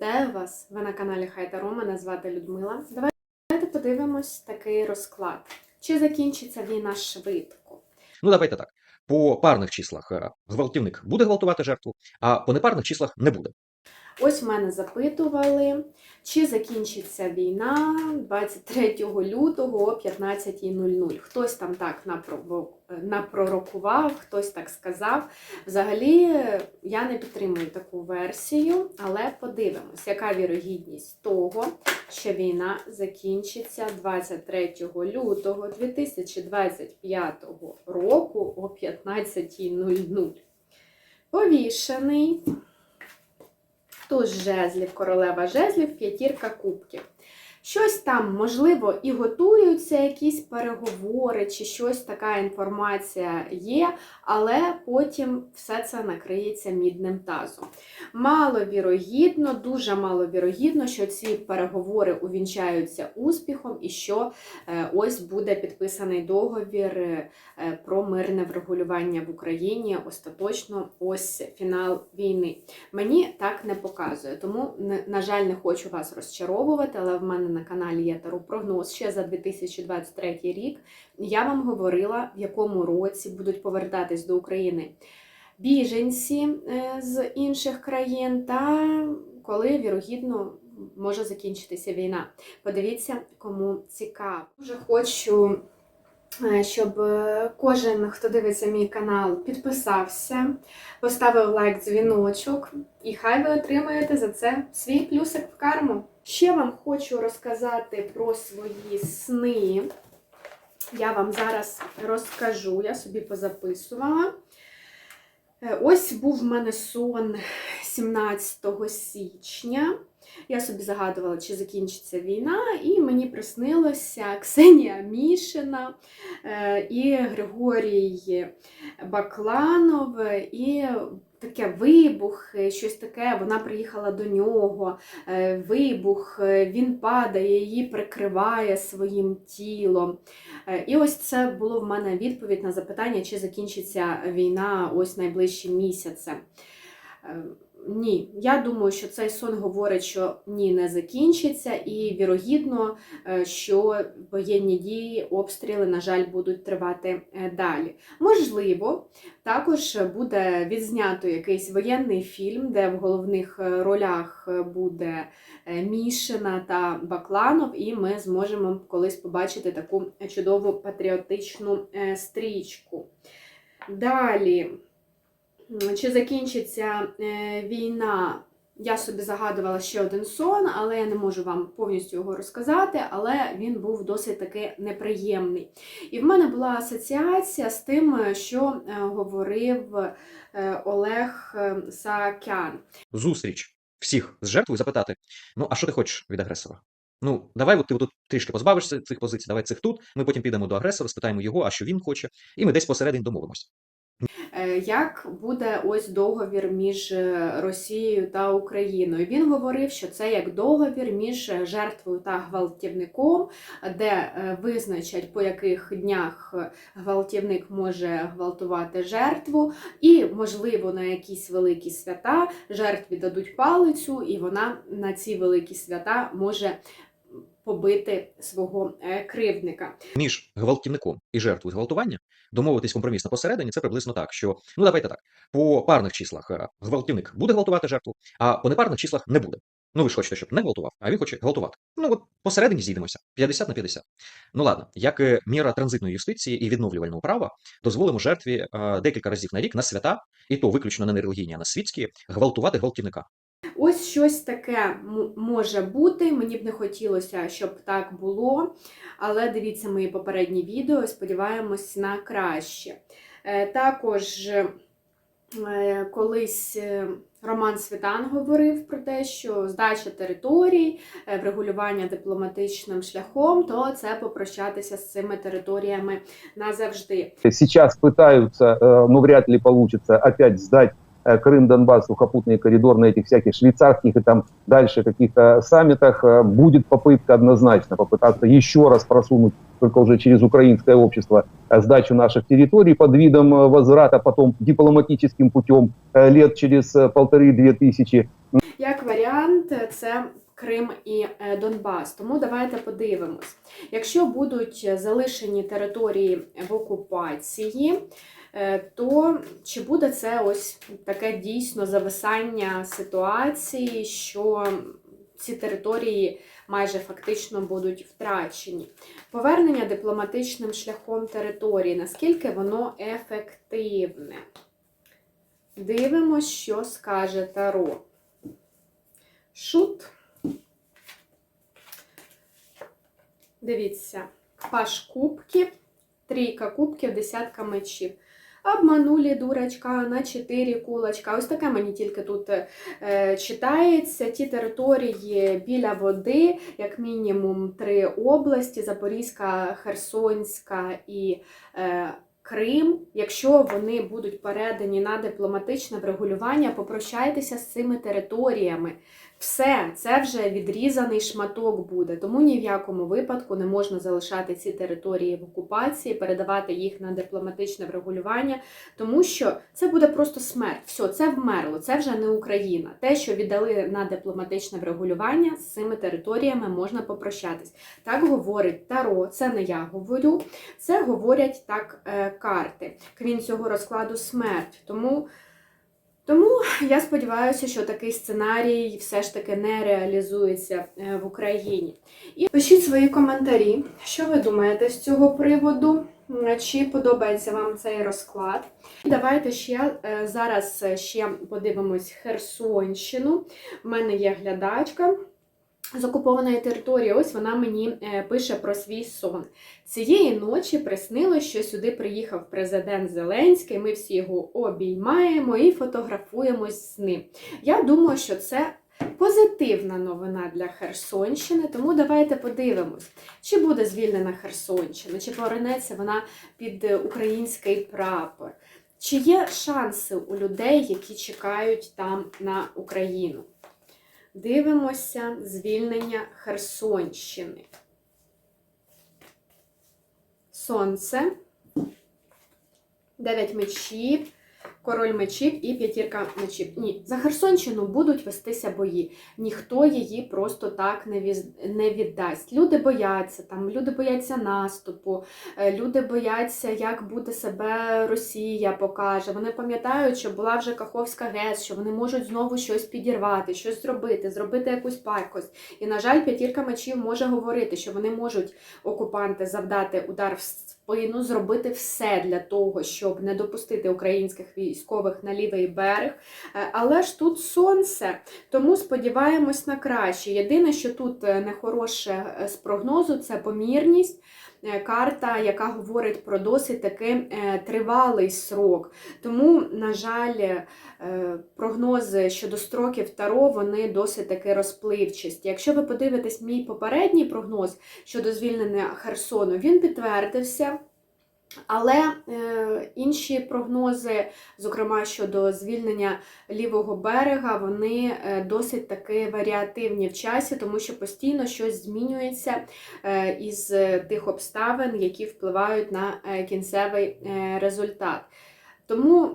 Вітаю вас! Ви на каналі Хайта Мене звати Людмила. Давайте подивимось такий розклад. Чи закінчиться війна швидко? Ну, давайте так. По парних числах е, гвалтівник буде гвалтувати жертву, а по непарних числах не буде. Ось мене запитували, чи закінчиться війна 23 лютого о 15.00. Хтось там так напророкував, хтось так сказав. Взагалі, е, я не підтримую таку версію, але подивимось, яка вірогідність того, що війна закінчиться 23 лютого 2025 року о 15.00. Повішений. Туз жезлів, королева жезлів, п'ятірка кубків. Щось там, можливо, і готуються якісь переговори, чи щось така інформація є, але потім все це накриється мідним тазом. Маловірогідно, дуже маловірогідно, що ці переговори увінчаються успіхом і що е, ось буде підписаний договір е, про мирне врегулювання в Україні. Остаточно, ось фінал війни. Мені так не показує. Тому, на жаль, не хочу вас розчаровувати, але в мене на каналі є Таро прогноз ще за 2023 рік. Я вам говорила, в якому році будуть повертатись до України біженці е, з інших країн, та коли вірогідно може закінчитися війна. Подивіться, кому цікаво. Дуже хочу щоб е, кожен, хто дивиться мій канал, підписався, поставив лайк, дзвіночок, і хай ви отримаєте за це свій плюсик в карму. Ще вам хочу розказати про свої сни. Я вам зараз розкажу, я собі позаписувала. Е, Ось був в мене сон 17 січня. Я собі загадувала, чи закінчиться війна, і мені приснилося Ксенія Мішина е, і Григорій Бакланов, і таке вибух, щось таке. Вона приїхала до нього, е, вибух, він падає, її прикриває своїм тілом. Е, І ось це було в мене відповідь на запитання, чи закінчиться війна ось найближчим місяцем. Е, Ні, я думаю, що цей сон говорить, що ні, не закінчиться, і вірогідно, е, що воєнні дії, обстріли, на жаль, будуть тривати е, далі. Можливо, також буде відзнято якийсь воєнний фільм, де в головних ролях буде Мішина та Бакланов, і ми зможемо колись побачити таку чудову патріотичну стрічку. Далі, чи закінчиться е, війна? Я собі загадувала ще один сон, але я не можу вам повністю його розказати, але він був досить таки неприємний. І в мене була асоціація з тим, що е, говорив е, Олег Саакян. Зустріч всіх з жертвою запитати: ну, а що ти хочеш від агресора? Ну, давай от ти тут трішки позбавишся цих позицій, давай цих тут. Ми потім підемо до агресора, спитаємо його, а що він хоче, і ми десь посередині домовимось. Е, Як буде ось договір між е, Росією та Україною? Він говорив, що це як договір між е, жертвою та гвалтівником, де визначать, по яких днях гвалтівник може гвалтувати жертву, і, можливо, на якісь великі свята жертві дадуть палицю, і вона на ці великі свята може побити свого е, кривдника. Між гвалтівником і жертвою зґвалтування домовитись компромісно посередині це приблизно так, що ну давайте так. По парних числах е, гвалтівник буде гвалтувати жертву, а по непарних числах не буде. Ну, ви ж хочете, щоб не гвалтував, а він хоче гвалтувати. Ну от посередині зійдемося 50 на 50. Ну ладно, як е, міра транзитної юстиції і відновлювального права, дозволимо жертві декілька разів на рік на свята, і то виключно не на релігійні, а на світські, гвалтувати гвалтівника. Ось щось таке м- може бути. Мені б не хотілося, щоб так було. Але дивіться мої попередні відео, сподіваємось на краще. Е, Також е, колись е, Роман Світан говорив про те, що здача територій, е, врегулювання дипломатичним шляхом, то це попрощатися з цими територіями назавжди. Сейчас пытаются, э, но вряд ли получится, опять сдать э, Крым, Донбасс, сухопутный коридор на этих всяких швейцарских и там дальше каких-то саммитах. Э, Будет попытка однозначно попытаться еще раз просунуть, только уже через украинское общество, э, сдачу наших территорий под видом э, возврата потом дипломатическим путем э, лет через э, полторы-две тысячи Як варіант. варіант це Крим і е, Донбас. Тому давайте подивимось. Якщо будуть залишені території в окупації, е, то чи буде це ось таке дійсно зависання ситуації, що ці території майже фактично будуть втрачені? Повернення дипломатичним шляхом території, наскільки воно ефективне? Дивимось, що скаже Таро. Шут. Дивіться, паш кубків, трійка кубків, десятка мечів. Обманулі дурачка на 4 кулачка. Ось таке мені тільки тут е, читається. Ті території біля води, як мінімум три області: Запорізька, Херсонська і е, Крим. Якщо вони будуть передані на дипломатичне врегулювання, попрощайтеся з цими територіями. Все, це вже відрізаний шматок буде. Тому ні в якому випадку не можна залишати ці території в окупації, передавати їх на дипломатичне врегулювання, тому що це буде просто смерть. Все, це вмерло, це вже не Україна. Те, що віддали на дипломатичне врегулювання, з цими територіями можна попрощатись. Так говорить Таро, це не я говорю, це говорять так е, карти. Квін цього розкладу смерть. Тому. Тому я сподіваюся, що такий сценарій все ж таки не реалізується е, в Україні. І пишіть свої коментарі, що ви думаєте з цього приводу, чи подобається вам цей розклад. Давайте ще е, зараз ще подивимось Херсонщину. У мене є глядачка. З окупованої території, ось вона мені е, пише про свій сон. Цієї ночі приснилось, що сюди приїхав президент Зеленський. Ми всі його обіймаємо і фотографуємось з ним. Я думаю, що це позитивна новина для Херсонщини, тому давайте подивимось, чи буде звільнена Херсонщина, чи повернеться вона під е, український прапор. Чи є шанси у людей, які чекають там на Україну? Дивимося звільнення Херсонщини. Сонце, дев'ять мечів, король мечів і п'ятірка мечів. Ні, за Херсонщину будуть вестися бої. Ніхто її просто так не, віддасть. Люди бояться там, люди бояться наступу, е, люди бояться, як буде себе Росія покаже. Вони пам'ятають, що була вже Каховська ГЕС, що вони можуть знову щось підірвати, щось зробити, зробити якусь пакость. І, на жаль, п'ятірка мечів може говорити, що вони можуть окупанти завдати удар в спину, зробити все для того, щоб не допустити українських військових на лівий берег. Е, Але ж тут сонце, тому сподіваємось на краще. Єдине, що тут е, нехороше е, з прогнозу, це помірність. Е, Карта, яка говорить про досить таки е, тривалий срок. Тому, на жаль, е, прогнози щодо строків Таро вони досить таки розпливчасті. Якщо ви подивитесь мій попередній прогноз щодо звільнення Херсону, він підтвердився. Але е, інші прогнози, зокрема щодо звільнення лівого берега, вони е, досить таки варіативні в часі, тому що постійно щось змінюється е, із е, тих обставин, які впливають на кінцевий результат. Тому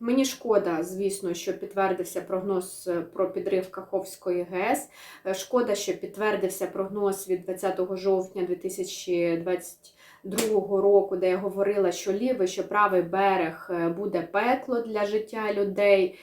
мені шкода, звісно, що підтвердився прогноз про підрив Каховської ГЕС. Шкода, що підтвердився прогноз від 20 жовтня 2022 року, де я говорила, що лівий, що правий берег е, буде пекло для життя людей.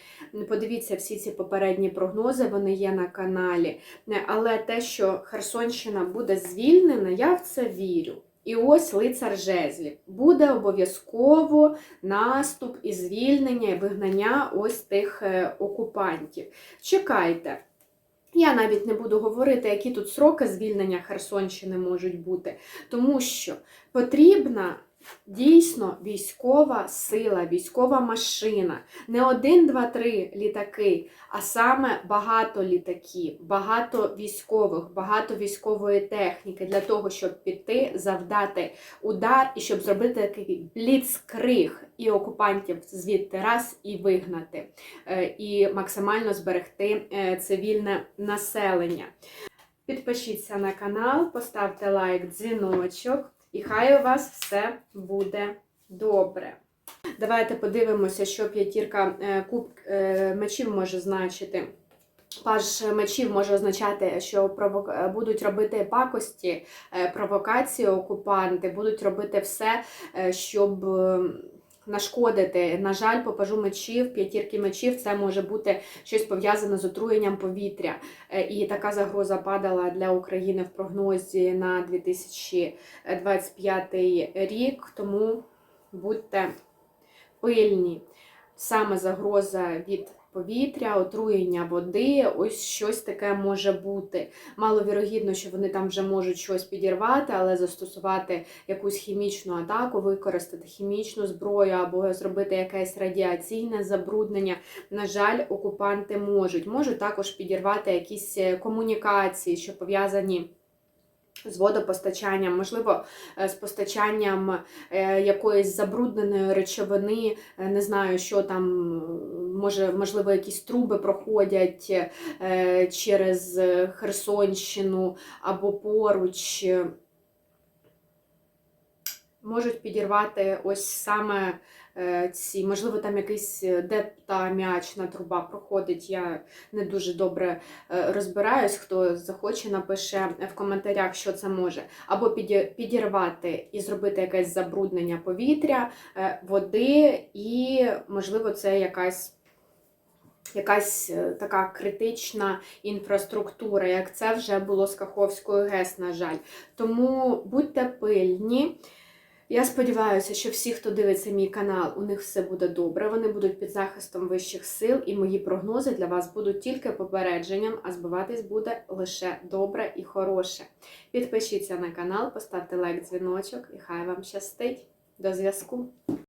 Подивіться всі ці попередні прогнози, вони є на каналі. Е, Але те, що Херсонщина буде звільнена, я в це вірю. І ось лицар жезлів. Буде обов'язково наступ і звільнення, і вигнання ось тих е, окупантів. Чекайте. Я навіть не буду говорити, які тут сроки звільнення Херсонщини можуть бути, тому що потрібна дійсно військова сила, військова машина. Не один, два, три літаки, а саме багато літаків, багато військових, багато військової техніки для того, щоб піти, завдати удар і щоб зробити такий бліцкриг і окупантів звідти раз і вигнати, е, і максимально зберегти е, цивільне населення. Підпишіться на канал, поставте лайк, дзвіночок, і хай у вас все буде добре. Давайте подивимося, що п'ятірка е, куб е, мечів може значити Паж мечів може означати, що е, будуть робити пакості, провокації окупанти, будуть робити все, щоб нашкодити. На жаль, попажу мечів, п'ятірки мечів, це може бути щось пов'язане з отруєнням повітря. Е, І така загроза падала для України в прогнозі на 2025 рік. Тому будьте пильні. Саме загроза від повітря, отруєння води, ось щось таке може бути. Маловірогідно, що вони там вже можуть щось підірвати, але застосувати якусь хімічну атаку, використати хімічну зброю або зробити якесь радіаційне забруднення. На жаль, окупанти можуть. Можуть також підірвати якісь е, комунікації, що пов'язані. З водопостачанням, можливо, е, з постачанням е, якоїсь забрудненої речовини, е, не знаю, що там, може, можливо, якісь труби проходять через Херсонщину або поруч. Можуть підірвати ось саме ці, можливо, там якийсь е, де та м'ячна труба проходить. Я не дуже добре е, розбираюсь. Хто захоче, напише в коментарях, що це може. Або підірвати і зробити якесь забруднення повітря, е, води, і, можливо, це якась. Якась е, така критична інфраструктура, як це вже було з Каховською ГЕС, на жаль. Тому будьте пильні. Я сподіваюся, що всі, хто дивиться мій канал, у них все буде добре. Вони будуть під захистом вищих сил, і мої прогнози для вас будуть тільки попередженням, а збиватись буде лише добре і хороше. Підпишіться на канал, поставте лайк, дзвіночок, і хай вам щастить. До зв'язку!